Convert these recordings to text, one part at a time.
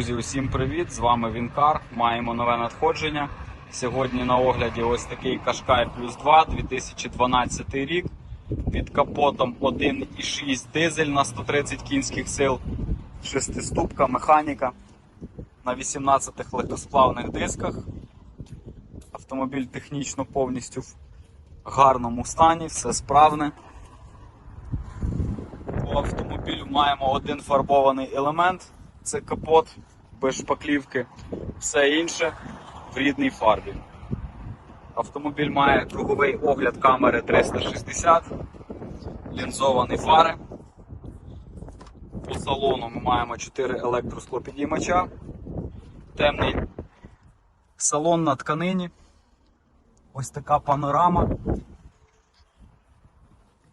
Друзі, усім привіт! З вами Вінкар. Маємо нове надходження. Сьогодні на огляді ось такий Кашкай Плюс 2 2012 рік. Під капотом 1,6 дизель на 130 кінських сил, шестиступка механіка на 18 легкосплавних дисках. Автомобіль технічно повністю в гарному стані, все справне. По автомобілю маємо один фарбований елемент, це капот без шпаклівки, все інше в рідній фарбі. Автомобіль має круговий огляд камери 360, лінзовані фари. По салону ми маємо 4 електросклопідіймача, темний салон на тканині. Ось така панорама,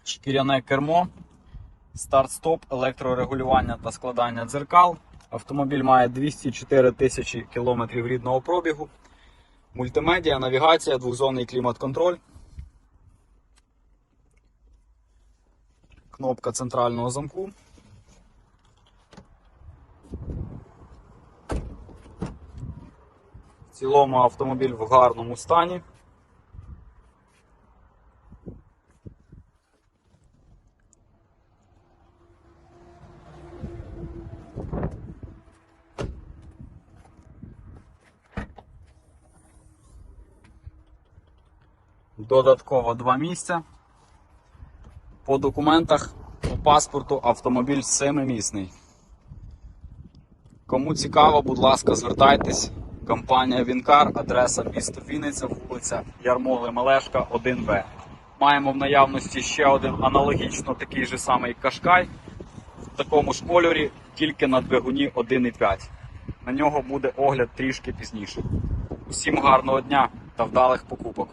шкіряне кермо. Старт-стоп, електрорегулювання та складання дзеркал. Автомобіль має 204 тисячі кілометрів рідного пробігу. Мультимедіа, навігація, двохзонний клімат-контроль. Кнопка центрального замку. В цілому автомобіль в гарному стані. Додатково два місця. По документах, по паспорту автомобіль семимісний. Кому цікаво, будь ласка, звертайтесь. Компанія Вінкар, адреса місто Вінниця, вулиця Ярмоли Мелешка, 1В. Маємо в наявності ще один аналогічно такий же самий кашкай в такому ж кольорі, тільки на двигуні 1,5. На нього буде огляд трішки пізніше. Усім гарного дня та вдалих покупок!